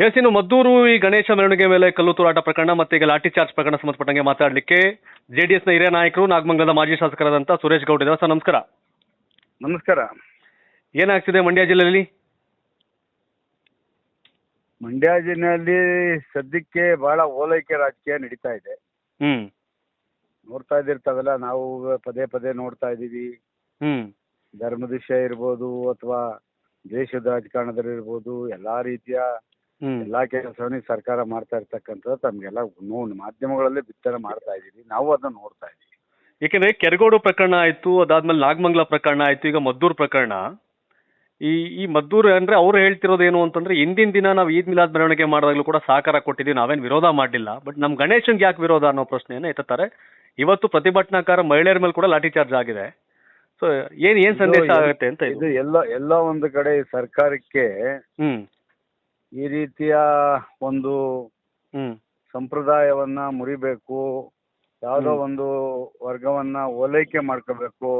S ಇನ್ನು ಮದ್ದೂರು ಈ ಗಣೇಶ ಮೆರವಣಿಗೆ ಮೇಲೆ ಕಲ್ಲು ತೂರಾಟ ಪ್ರಕರಣ ಮತ್ತೆ ಈಗ ಲಾಠಿ ಚಾರ್ಜ್ ಪ್ರಕರಣ ಸಂಬಂಧಪಟ್ಟಂಗೆ ಮಾತಾಡಲಿಕ್ಕೆ ನ ಹಿರಿಯ ನಾಯಕರು ನಾಗಮಂಗಲದ ಮಾಜಿ ಶಾಸಕರಾದಂಥ ಸುರೇಶ್ ಗೌಡ ಇದ್ದಾರೆ. ಸರ್ ನಮಸ್ಕಾರ. ನಮಸ್ಕಾರ. ಏನಾಗ್ತಿದೆ ಮಂಡ್ಯ ಜಿಲ್ಲೆಯಲ್ಲಿ? ಮಂಡ್ಯ ಜಿಲ್ಲೆಯಲ್ಲಿ ಸದ್ಯಕ್ಕೆ ಬಹಳ ಓಲೈಕೆ ರಾಜಕೀಯ ನಡೀತಾ ಇದೆ. ಹ್ಮ್. ನೋಡ್ತಾ ಇದ್ದಿರ್ತಾವಲ್ಲ ನಾವು ಪದೇ ಪದೇ ನೋಡ್ತಾ ಇದ್ದೀವಿ. ಹ್ಮ್. ಧರ್ಮದ ವಿಷಯ ಇರ್ಬೋದು ಅಥವಾ ದೇಶದ ರಾಜಕಾರಣದಲ್ಲಿ ಇರ್ಬೋದು ಎಲ್ಲಾ ರೀತಿಯ ಎಲ್ಲಾ ಕೆಲಸವನ್ನು ಈ ಸರ್ಕಾರ ಮಾಡ್ತಾ ಇರ್ತಕ್ಕಂಥದ್ದು ತಮ್ಗೆಲ್ಲ ನೋಡಿ ಮಾಧ್ಯಮಗಳಲ್ಲಿ ಬಿತ್ತನೆ ಮಾಡ್ತಾ ಇದ್ದೀವಿ ನಾವು ಅದನ್ನ ನೋಡ್ತಾ ಇದ್ದೀವಿ ಏಕೆಂದ್ರೆ ಕೆರಗೋಡು ಪ್ರಕರಣ ಆಯ್ತು ಅದಾದ್ಮೇಲೆ ನಾಗಮಂಗಲ ಪ್ರಕರಣ ಆಯ್ತು ಈಗ ಮದ್ದೂರು ಪ್ರಕರಣ. ಈ ಈ ಮದ್ದೂರು ಅಂದ್ರೆ ಅವ್ರು ಹೇಳ್ತಿರೋದು ಏನು ಅಂತಂದ್ರೆ ಹಿಂದಿನ ದಿನ ನಾವು ಈದ್ ಮಿಲಾದ್ ಮೆರವಣಿಗೆ ಮಾಡಿದಾಗಲೂ ಕೂಡ ಸಹಕಾರ ಕೊಟ್ಟಿದ್ದೀವಿ ನಾವೇನು ವಿರೋಧ ಮಾಡಲಿಲ್ಲ ಬಟ್ ನಮ್ಮ ಗಣೇಶನ್ಗೆ ಯಾಕೆ ವಿರೋಧ ಅನ್ನೋ ಪ್ರಶ್ನೆಯನ್ನ ಎತ್ತುತ್ತಾರೆ. ಇವತ್ತು ಪ್ರತಿಭಟನಾಕಾರ ಮಹಿಳೆಯರ ಮೇಲೆ ಕೂಡ ಲಾಠಿ ಚಾರ್ಜ್ ಆಗಿದೆ. ಸೊ ಏನ್ ಏನ್ ಸಂದೇಶ ಆಗುತ್ತೆ ಅಂತ ಇದು. ಇದು ಎಲ್ಲ ಎಲ್ಲ ಒಂದು ಕಡೆ ಸರ್ಕಾರಕ್ಕೆ ಹ್ಮ್. ಈ ರೀತಿಯ ಒಂದು ಹ್ಮ್. ಸಂಪ್ರದಾಯವನ್ನ ಮುರಿಬೇಕು ಯಾವುದೋ ಒಂದು ವರ್ಗವನ್ನ ಓಲೈಕೆ ಮಾಡ್ಕೋಬೇಕು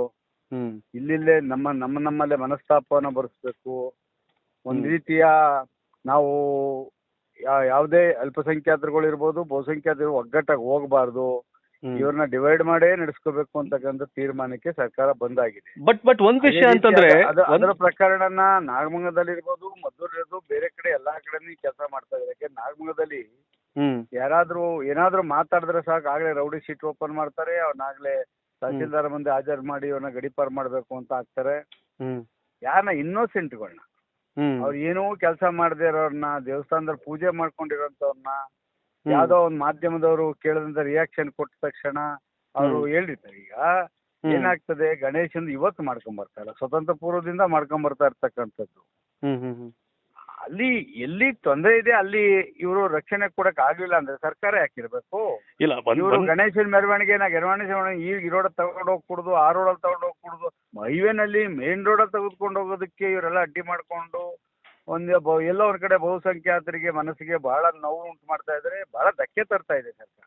ಹ್ಮ್. ಇಲ್ಲಿಲ್ಲೇ ನಮ್ಮ ನಮ್ಮ ನಮ್ಮಲ್ಲೇ ಮನಸ್ತಾಪವನ್ನ ಬರೆಸ್ಬೇಕು. ಒಂದ್ ರೀತಿಯ ನಾವು ಯಾ- ಯಾವುದೇ ಅಲ್ಪಸಂಖ್ಯಾತರುಗಳು ಇರ್ಬೋದು ಬಹುಸಂಖ್ಯಾತರು ಒಗ್ಗಟ್ಟಾಗಿ ಹೋಗಬಾರ್ದು. ಇವ್ರನ್ನ ಡಿವೈಡ್ ಮಾಡೇ ನಡೆಸ್ಕೋಬೇಕು ಅಂತಕ್ಕಂಥ ತೀರ್ಮಾನಕ್ಕೆ ಸರ್ಕಾರ ಬಂದಾಗಿದೆ. ಬಟ್ ಬಟ್ ಒಂದ್ ವಿಷಯ ಅಂತಂದ್ರೆ ಅದ- ಅದ- ಅದರ ಪ್ರಕರಣನ ನಾಗಮಂಗದಲ್ಲಿ ಇರ್ಬೋದು ಮದ್ದೂರು ಇರ್ಬೋದು ಬೇರೆ ಕಡೆ ಎಲ್ಲಾ ಕಡೆನೂ ಕೆಲಸ ಮಾಡ್ತಾ ಇದ್ದಾರೆ. ಯಾಕೆ ನಾಗಮಂಗದಲ್ಲಿ ಹ್ಮ್. ಯಾರಾದ್ರೂ ಏನಾದ್ರೂ ಮಾತಾಡಿದ್ರೆ ಸಾಕು. ಆಗ್ಲೇ ರೌಡಿ ಶೀಟ್ ಓಪನ್ ಮಾಡ್ತಾರೆ. ಅವ್ರನ್ನಾಗ್ಲೇ ತಹಸೀಲ್ದಾರ್ ಮುಂದೆ ಹಾಜರ್ ಮಾಡಿ ಅವ್ರನ್ನ ಗಡಿಪಾರ್ ಮಾಡ್ಬೇಕು ಅಂತ ಹಾಕ್ತಾರೆ ಹ್ಮ್. ಯಾರನ್ನ ಇನ್ನೋಸೆಂಟ್ಗಳನ್ನ ಹ್ಮ್. ಅವ್ರು ಏನೂ ಕೆಲಸ ಮಾಡದೇ ಇರೋರ್ನ ದೇವಸ್ಥಾನದಲ್ಲಿ ಪೂಜೆ ಮಾಡ್ಕೊಂಡಿರೋಂಥವ್ರನ್ನ. ಯಾವ್ದೋ ಒಂದು ಮಾಧ್ಯಮದವರು ಕೇಳಿದಂತ ರಿಯಾಕ್ಷನ್ ಕೊಟ್ಟ ತಕ್ಷಣ ಅವರು. ಹೇಳಿರ್ತಾರೆ ಈಗ. ಏನಾಗ್ತದೆ? ಗಣೇಶನ್ ಇವತ್ತು ಮಾಡ್ಕೊಂಡ್ ಬರ್ತಾ ಇಲ್ಲ. ಸ್ವತಂತ್ರ ಪೂರ್ವದಿಂದ ಮಾಡ್ಕೊಂಡ್ ಬರ್ತಾ ಇರ್ತಕ್ಕಂಥದ್ದು. ಅಲ್ಲಿ ಎಲ್ಲಿ ತೊಂದರೆ ಇದೆ ಅಲ್ಲಿ ಇವರು ರಕ್ಷಣೆ ಕೊಡಕ್ ಆಗ್ಲಿಲ್ಲ ಅಂದ್ರೆ ಸರ್ಕಾರ ಯಾಕಿರ್ಬೇಕು? ಇಲ್ಲ ಇವರು ಗಣೇಶನ್ ಮೆರವಣಿಗೆನ ಮೆರವಣಿಗೆ ಮೆರವಣಿಗೆ ಈ ಈ ರೋಡ್ ತಗೊಂಡು ಹೋಗ್ಬಿಡುದು ಆ ರೋಡಲ್ಲಿ ತಗೊಂಡು ಹೋಗ್ಬಿಡುದು ಹೈವೇನಲ್ಲಿ ಮೇನ್ ರೋಡಲ್ಲಿ ತೆಗೆದುಕೊಂಡು ಹೋಗೋದಕ್ಕೆ ಇವರೆಲ್ಲ ಅಡ್ಡಿ ಮಾಡ್ಕೊಂಡು ಒಂದು ಬ- ಎಲ್ಲೋ ಒಂದ್ ಕಡೆ ಬಹುಸಂಖ್ಯಾತರಿಗೆ ಮನಸ್ಸಿಗೆ ಬಹಳ ನೋವು ಉಂಟು ಮಾಡ್ತಾ ಇದ್ರೆ ಬಹಳ ಧಕ್ಕೆ ತರ್ತಾ ಇದೆ ಸರ್ಕಾರ.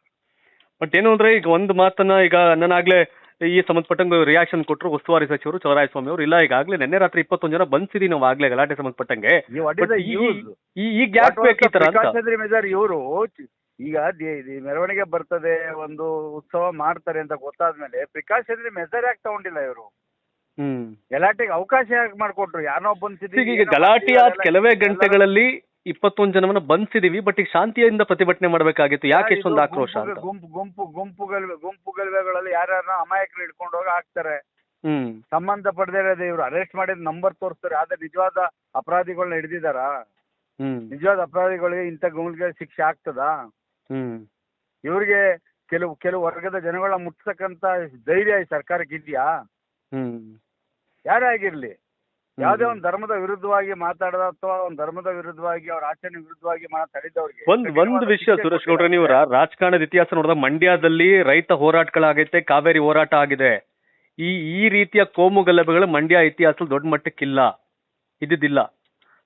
ಬಟ್ ಏನು ಅಂದ್ರೆ ಈಗ ಒಂದು ಮಾತನ್ನ ಈಗ ನಾನಾಗ್ಲೇ ಈ ಸಂಬಂಧಪಟ್ಟಂಗೆ ರಿಯಾಕ್ಷನ್ ಕೊಟ್ಟರು ಉಸ್ತುವಾರಿ ಸಚಿವರು ಚಲರಾಯಸ್ವಾಮಿ ಅವರು. ಇಲ್ಲ ಈಗಾಗಲೇ ನಿನ್ನೆ ರಾತ್ರಿ ಇಪ್ಪತ್ತೊಂದು ಜನ ಬಂದ್ಸಿದೀವಿ ನಾವು ಆಗ್ಲೇ ಗಲಾಟೆ ಸಂಬಂಧಪಟ್ಟಂಗೆ. ಈ But ಈ- ಈಗ ಯಾಕೆ ಬೇಕು ಈ ತರ ಅಂತ. ಮೆಜರ್ ಇವರು? ಈಗ ದಿ- ದಿ ಮೆರವಣಿಗೆ ಬರ್ತದೆ ಒಂದು ಉತ್ಸವ ಮಾಡ್ತಾರೆ ಅಂತ ಗೊತ್ತಾದ್ಮೇಲೆ ಪ್ರಿಕಾಷನರಿ ಮೆಜರ್ ಯಾಕೆ ತಗೊಂಡಿಲ್ಲ ಇವರು? ಹ್ಮ್. ಗಲಾಟೆಗೆ ಅವಕಾಶ ಯಾಕೆ ಮಾಡ್ಕೊಟ್ರು? ಯಾರೋ ಬಂದ್ಸಿದ್ವಿ ಈಗ ಗಲಾಟೆ ಆದ ಕೆಲವೇ ಗಂಟೆಗಳಲ್ಲಿ ಇಪ್ಪತ್ತೊಂದು ಜನವನ್ನ ಬಂಧಿಸಿದೀವಿ ಬಟ್ ಈಗ ಶಾಂತಿಯಿಂದ ಪ್ರತಿಭಟನೆ ಮಾಡಬೇಕಾಗಿತ್ತು. ಯಾಕೆ ಇಷ್ಟೊಂದು ಆಕ್ರೋಶ ಅಂತ? ಗುಂಪು ಗುಂಪು ಗಲ್ವೆ ಗುಂಪು ಗಲ್ವೆಗಳಲ್ಲಿ ಯಾರ್ಯಾರ ಅಮಾಯಕರು ಹಿಡ್ಕೊಂಡು ಹೋಗಿ ಹಾಕ್ತಾರೆ. ಹ್ಮ್. ಸಂಬಂಧ ಪಡೆದೇ ಇರೋದು ಇವ್ರು. ಅರೆಸ್ಟ್ ಮಾಡಿದ ನಂಬರ್ ತೋರಿಸ್ತಾರೆ. ಆದ್ರೆ ನಿಜವಾದ ಅಪರಾಧಿಗಳನ್ನ ಹಿಡಿದಿದಾರ ಹ್ಮ್. ನಿಜವಾದ ಅಪರಾಧಿಗಳಿಗೆ ಇಂಥ ಗುಂಪಿಗೆ ಶಿಕ್ಷೆ ಆಗ್ತದಾ? ಹ್ಮ್. ಇವ್ರಿಗೆ ಕೆಲವು ಕೆಲವು ವರ್ಗದ ಜನಗಳನ್ನ ಮುಟ್ತಕ್ಕಂತ ಧೈರ್ಯ ಈ ಸರ್ಕಾರಕ್ಕೆ ಇದೆಯಾ? ಯಾರೇ ಆಗಿರ್ಲಿ ಯಾವುದೇ ಒಂದು ಧರ್ಮದ ವಿರುದ್ಧವಾಗಿ ಮಾತಾಡದ ಅಥವಾ ಒಂದು ಧರ್ಮದ ವಿರುದ್ಧವಾಗಿ ಅವ್ರ ಆಚರಣೆ ವಿರುದ್ಧವಾಗಿ ಮಾತಾಡಿದವ್ರಿಗೆ ಒಂದ್ ಒಂದ್ ವಿಷಯ ಸುರೇಶ್ ಗೌಡ್ರೆ ನೀವು ರಾ- ರಾಜಕಾರಣದ ಇತಿಹಾಸ ನೋಡಿದ ಮಂಡ್ಯದಲ್ಲಿ ರೈತ ಹೋರಾಟಗಳಾಗೈತೆ ಕಾವೇರಿ ಹೋರಾಟ ಆಗಿದೆ. ಈ ಈ ರೀತಿಯ ಕೋಮು ಗಲಭೆಗಳು ಮಂಡ್ಯ ಇತಿಹಾಸದಲ್ಲಿ ದೊಡ್ಡ ಮಟ್ಟಕ್ಕಿಲ್ಲ. ಇದ್ದಿದ್ದಿಲ್ಲ.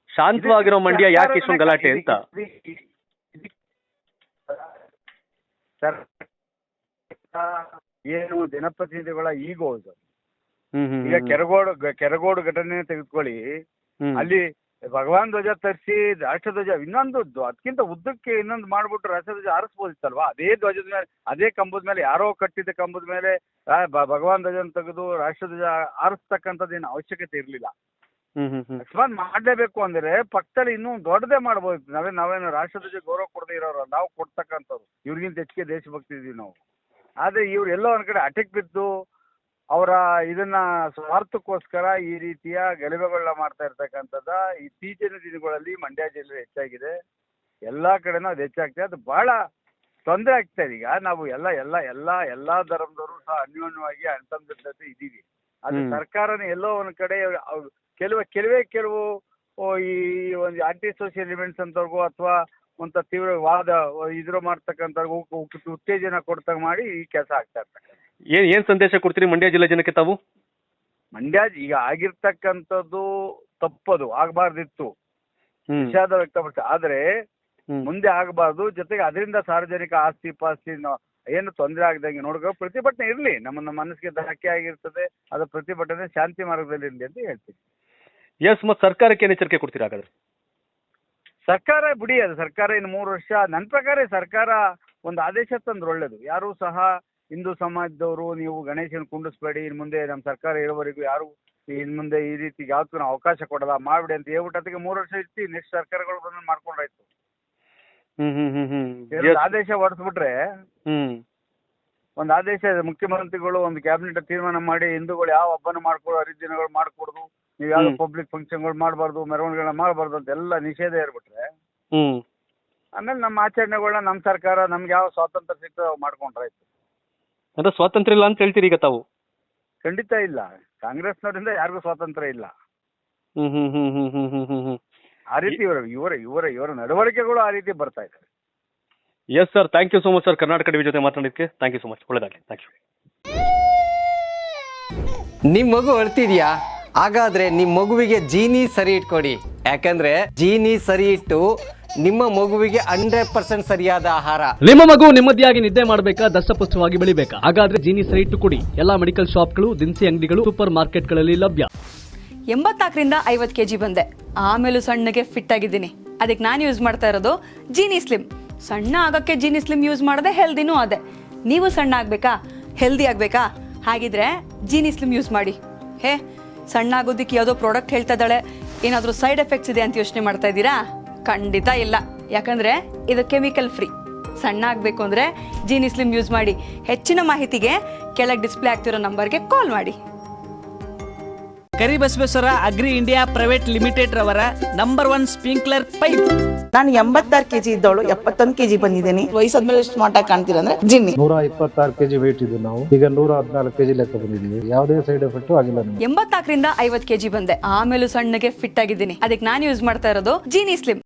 ಶಾಂತವಾಗಿರೋ ಮಂಡ್ಯ ಯಾಕೆ ಇಷ್ಟೊಂದು ಗಲಾಟೆ ಅಂತ? ಸರ್ ಏನು ದಿನಪ್ರತಿನಿಧಿಗಳ ಈಗ ಹ್ಮ್ ಈಗ ಕೆರಗೋಡು ಕೆರಗೋಡು ಘಟನೆ ತೆಗೆದುಕೊಳ್ಳಿ. ಅಲ್ಲಿ ಭಗವಾನ್ ಧ್ವಜ ತರಿಸಿ ರಾಷ್ಟ್ರಧ್ವಜ ಇನ್ನೊಂದು ಅದಕ್ಕಿಂತ ಉದ್ದಕ್ಕೆ ಇನ್ನೊಂದು ಮಾಡ್ಬಿಟ್ಟು ರಾಷ್ಟ್ರಧ್ವಜ ಆರಿಸ್ಬೋದಿತ್ತಲ್ವಾ? ಅದೇ ಧ್ವಜದ ಮೇಲೆ ಅದೇ ಕಂಬದ ಮೇಲೆ ಯಾರೋ ಕಟ್ಟಿದ ಕಂಬದ ಮೇಲೆ ಭಗವಾನ್ ಧ್ವಜನ ತೆಗೆದು ರಾಷ್ಟ್ರಧ್ವಜ ಹಾರಿಸ್ತಕ್ಕಂಥದ್ದೇನು ಅವಶ್ಯಕತೆ ಇರಲಿಲ್ಲ. ಅಕಸ್ಮಾತ್ ಮಾಡಲೇಬೇಕು ಅಂದ್ರೆ ಪಕ್ಕದಲ್ಲಿ ಇನ್ನೂ ದೊಡ್ಡದೇ ಮಾಡ್ಬೋದು. ನಾವೇ ನಾವೇನು ರಾಷ್ಟ್ರಧ್ವಜ ಗೌರವ ಕೊಡದೇ ಇರೋರು ನಾವು ಕೊಡ್ತಕ್ಕಂಥವ್ರು. ಇವ್ರಿಗಿಂತ ಹೆಚ್ಚಿಗೆ ದೇಶಭಕ್ತಿ ಇದೀವಿ ನಾವು. ಆದ್ರೆ ಇವ್ರು ಎಲ್ಲೋ ಒಂದ್ ಕಡೆ ಅಟಕ್ ಬಿದ್ದು ಅವರ ಇದನ್ನ ಸ್ವಾರ್ಥಕ್ಕೋಸ್ಕರ ಈ ರೀತಿಯ ಗಲಭೆಗಳನ್ನ ಮಾಡ್ತಾ ಇರ್ತಕ್ಕಂಥದ್ದ ಇತ್ತೀಚಿನ ದಿನಗಳಲ್ಲಿ ಮಂಡ್ಯ ಜಿಲ್ಲೆ ಹೆಚ್ಚಾಗಿದೆ. ಎಲ್ಲಾ ಕಡೆನೂ ಅದು ಹೆಚ್ಚಾಗ್ತದೆ. ಅದು ಬಹಳ ತೊಂದರೆ ಆಗ್ತಾ ಇದೆ. ಈಗ ನಾವು ಎಲ್ಲ ಎಲ್ಲ ಎಲ್ಲ ಎಲ್ಲಾ ಧರ್ಮದವರು ಸಹ ಅನ್ಯೋನ್ಯವಾಗಿ ಅಣ್ತಂದಿರ್ತದೆ ಇದೀವಿ ಅದು ಸರ್ಕಾರನ ಎಲ್ಲೋ ಒಂದ್ ಕಡೆ ಕೆಲವು ಕೆಲವೇ ಕೆಲವು ಈ ಒಂದು ಆಂಟಿ ಸೋಷಿಯಲ್ ಇವೆಂಟ್ಸ್ ಅಂತವ್ರಿಗೂ ಅಥವಾ ಒಂಥ ತೀವ್ರ ವಾದ ಇದ್ರ ಮಾಡ್ತಕ್ಕಂಥವ್ರಿಗೂ ಉತ್ತೇಜನ ಕೊಡ್ತಾಗ ಮಾಡಿ ಈ ಕೆಲಸ ಆಗ್ತಾ ಇರ್ತಕ್ಕಂಥ ಏನ್ ಏನ್ ಸಂದೇಶ ಕೊಡ್ತೀರಿ ಮಂಡ್ಯ ಜಿಲ್ಲಾ ಜನಕ್ಕೆ ತಾವು? ಮಂಡ್ಯ ಈಗ ಆಗಿರ್ತಕ್ಕಂಥದ್ದು ತಪ್ಪದು ಆಗಬಾರ್ದಿತ್ತು. ಹ್ಮ್. ವಿಷಾದ ವ್ಯಕ್ತಪಡಿಸ ಆದ್ರೆ ಹ್ಮ್. ಮುಂದೆ ಆಗಬಾರ್ದು ಜೊತೆಗೆ ಅದರಿಂದ ಸಾರ್ವಜನಿಕ ಆಸ್ತಿ ಪಾಸ್ತಿ ನ- ಏನು ತೊಂದರೆ ಆಗದಂಗೆ ನೋಡ್ಕೊ ಪ್ರತಿಭಟನೆ ಇರಲಿ. ನಮ್ಮ ನಮ್ಮ ಮನಸ್ಸಿಗೆ ಧಕ್ಕೆ ಆಗಿರ್ತದೆ ಅದು ಪ್ರತಿಭಟನೆ ಶಾಂತಿ ಮಾರ್ಗದಲ್ಲಿ ಇರಲಿ ಅಂತ ಹೇಳ್ತೀನಿ. ಎಸ್ ಮತ್ತೆ ಸರ್ಕಾರಕ್ಕೆ ಏನ್ ಎಚ್ಚರಿಕೆ ಕೊಡ್ತೀರಾ ಹಾಗಾದ್ರೆ? ಸರ್ಕಾರ ಬಿಡಿ ಅದು ಸರ್ಕಾರ ಇನ್ನು ಮೂರು ವರ್ಷ. ನನ್ನ ಪ್ರಕಾರ ಸರ್ಕಾರ ಒಂದು ಆದೇಶ ತಂದ್ರೆ ಒಳ್ಳೇದು. ಯಾರು ಸಹ ಹಿಂದೂ ಸಮಾಜದವರು ನೀವು ಗಣೇಶನ ಕುಂಡಿಸ್ಬೇಡಿ ಇನ್ನು ಮುಂದೆ ನಮ್ಮ ಸರ್ಕಾರ ಇರೋವರೆಗೂ ಯಾರು ಇನ್ನು ಮುಂದೆ ಈ ರೀತಿ ಯಾವತ್ತೂ ನಾವು ಅವಕಾಶ ಕೊಡಲ್ಲ ಮಾಡ್ಬಿಡಿ ಅಂತ ಹೇಳ್ಬಿಟ್ಟು ಅದಕ್ಕೆ ಮೂರು ವರ್ಷ ಇರ್ತೀವಿ ನೆಕ್ಸ್ಟ್ ಸರ್ಕಾರಗಳು ಬಂದು ಮಾಡ್ಕೊಂಡ್ರಾಯ್ತು. ಹ್ಮ್ ಆದೇಶ ಹೊರಡಿಸ್ಬಿಟ್ರೆ ಒಂದು ಆದೇಶ ಇದೆ ಮುಖ್ಯಮಂತ್ರಿಗಳು ಒಂದು ಕ್ಯಾಬಿನೆಟ್ ತೀರ್ಮಾನ ಮಾಡಿ ಹಿಂದೂಗಳು ಯಾವ ಹಬ್ಬನ ಮಾಡ್ಕೊಡೋ ಹರಿದಿನಗಳು ಮಾಡ್ಕೊಡ್ದು ನೀವು ಯಾವ ಪಬ್ಲಿಕ್ ಪಬ್ಲಿಕ್ ಫಂಕ್ಷನ್ಗಳು ಮಾಡಬಾರ್ದು ಮೆರವಣಿಗೆಗಳನ್ನ ಮಾಡಬಾರ್ದು ಅಂತ ಎಲ್ಲ ನಿಷೇಧ ಇರ್ಬಿಟ್ರೆ ಆಮೇಲೆ ನಮ್ಮ ಆಚರಣೆಗಳನ್ನ ನಮ್ಮ ಸರ್ಕಾರ ನಮ್ಗೆ ಯಾವ ಸ್ವಾತಂತ್ರ್ಯ ಸಿಗ್ತದೆ ಮಾಡ್ಕೊಂಡ್ರಾಯ್ತು. ಅಂದ್ರೆ ಸ್ವಾತಂತ್ರ್ಯ ಇಲ್ಲ ಅಂತ ಹೇಳ್ತೀರಿ ಈಗ ತಾವು? ಖಂಡಿತ ಇಲ್ಲ. ಕಾಂಗ್ರೆಸ್ನವರಿಂದ ಯಾರಿಗೂ ಸ್ವಾತಂತ್ರ್ಯ ಇಲ್ಲ. ಹ್ಮ್ ಹ್ಮ್ ಹ್ಮ್ ಹ್ಮ್ ಹ್ಮ್ ಹ್ಮ್ ಹ್ಮ್ ಹ್ಮ್. ಆ ರೀತಿ ಇವರ ಇವರ ಇವರ ಇವರ ನಡವಳಿಕೆಗಳು ಆ ರೀತಿ ಬರ್ತಾ ಇದೆ yes sir thank you so much sir Karnataka DV ಜೊತೆ ಮಾತನಾಡಿದ್ದಕ್ಕೆ ಥ್ಯಾಂಕ್ ಯು ಸೋ ಮಚ್ ಒಳ್ಳೆದಾಗಲಿ. ಥ್ಯಾಂಕ್ ಯು ನಿಮ್ ಮಗು ಅಳ್ತಿದ್ಯಾ? ಹಾಗಾದ್ರೆ ನಿಮ್ ಮಗುವಿಗೆ ಜೀನಿ ಸರಿ ಇಟ್ಕೊಡಿ. ಯಾಕಂದ್ರೆ ಜೀನಿ ಸರಿ ಇಟ್ಟು ನಿಮ್ಮ ಮಗುವಿಗೆ ಹಂಡ್ರೆಡ್ ಪರ್ಸೆಂಟ್ ಸರಿಯಾದ ಆಹಾರ. ನಿಮ್ಮ ಮಗು ನೆಮ್ಮದಿಯಾಗಿ ನಿದ್ದೆ ಮಾಡಬೇಕಾ ದಷ್ಟಪುಷ್ಟವಾಗಿ ಬೆಳಿಬೇಕಾ? ಹಾಗಾದ್ರೆ ಜೀನಿ ಸೈಟ್ ಕುಡಿ. ಕೊಡಿ ಎಲ್ಲಾ ಮೆಡಿಕಲ್ ಶಾಪ್ಗಳು ದಿನಸಿ ಅಂಗಡಿಗಳು ಸೂಪರ್ ಮಾರ್ಕೆಟ್ಗಳಲ್ಲಿ ಲಭ್ಯ. ಎಂಬತ್ನಾಲ್ಕರಿಂದ ಐವತ್ತು ಕೆ ಜಿ ಬಂದೆ. ಆಮೇಲೂ ಸಣ್ಣಗೆ ಫಿಟ್ ಆಗಿದ್ದೀನಿ. ಅದಕ್ಕೆ ನಾನು ಯೂಸ್ ಮಾಡ್ತಾ ಇರೋದು ಜೀನಿ ಸ್ಲಿಮ್. ಸಣ್ಣ ಆಗೋಕ್ಕೆ ಜೀನಿ ಸ್ಲಿಮ್ ಯೂಸ್ ಮಾಡದೆ ಹೆಲ್ದಿನೂ ಅದೇ. ನೀವು ಸಣ್ಣ ಆಗಬೇಕಾ? ಹೆಲ್ದಿ ಆಗಬೇಕಾ? ಹಾಗಿದ್ರೆ ಜೀನಿ ಸ್ಲಿಮ್ ಯೂಸ್ ಮಾಡಿ. ಹೇ ಸಣ್ಣ ಆಗೋದಿಕ್ಕೆ ಯಾವುದೋ ಪ್ರಾಡಕ್ಟ್ ಹೇಳ್ತಾ ಇದ್ದಾಳೆ. ಏನಾದರೂ ಸೈಡ್ ಎಫೆಕ್ಟ್ಸ್ ಇದೆ ಅಂತ ಯೋಚನೆ ಮಾಡ್ತಾ ಇದ್ದೀರಾ? ಖಂಡಿತ ಇಲ್ಲ. ಯಾಕಂದ್ರೆ ಇದು ಕೆಮಿಕಲ್ ಫ್ರೀ ಸಣ್ಣ ಆಗಬೇಕು ಅಂದ್ರೆ ಜೀನಿ ಸ್ಲಿಮ್ ಯೂಸ್ ಮಾಡಿ ಹೆಚ್ಚಿನ ಮಾಹಿತಿಗೆ ಕೆಳಗೆ ಡಿಸ್ಪ್ಲೇ ಆಗ್ತಿರೋ ನಂಬರ್ಗೆ ಕಾಲ್ ಮಾಡಿ. Karibasaveshwara agri India private limited ರವರ ನಂಬರ್ ಒನ್ ಸ್ಪ್ರಿಂಕ್ಲರ್ ಪೈಪ್ ನಾನು ಎಂಬತ್ತಾರು ಕೆಜಿ ಇದ್ದವಳು ಎಪ್ಪತ್ತೊಂದು ಕೆಜಿ ಬಂದಿದ್ದೀನಿ. ವಯಸ್ಸಾದ್ಮೇಲೆ ಸ್ಮಾರ್ಟ್ ಆಗಿ ಕಾಣ್ತೀರ ಅಂದ್ರೆ ಜಿನ್ನಿ. ನೂರ ಇಪ್ಪತ್ತಾರು ಕೆಜಿ ವೇಟ್ ಇದ್ದು ನಾವು. ಈಗ ನೂರ ಹದಿನಾಲ್ಕು ಕೆಜಿ ಲೆಕ್ಕ ಬಂದಿದ್ದೀವಿ. ಯಾವುದೇ ಸೈಡ್ ಎಫೆಕ್ಟ್ ಆಗಿಲ್ಲ ಎಂಬತ್ನಾಲ್ಕರಿಂದ ಐವತ್ತು ಕೆಜಿ ಬಂದೆ. ಆಮೇಲೆ ಸಣ್ಣಗೆ ಫಿಟ್ ಆಗಿದ್ದೀನಿ. ಅದಕ್ಕೆ ನಾನು ಯೂಸ್ ಮಾಡ್ತಾ ಇರೋದು ಜೀನಿ ಸ್ಲಿಮ್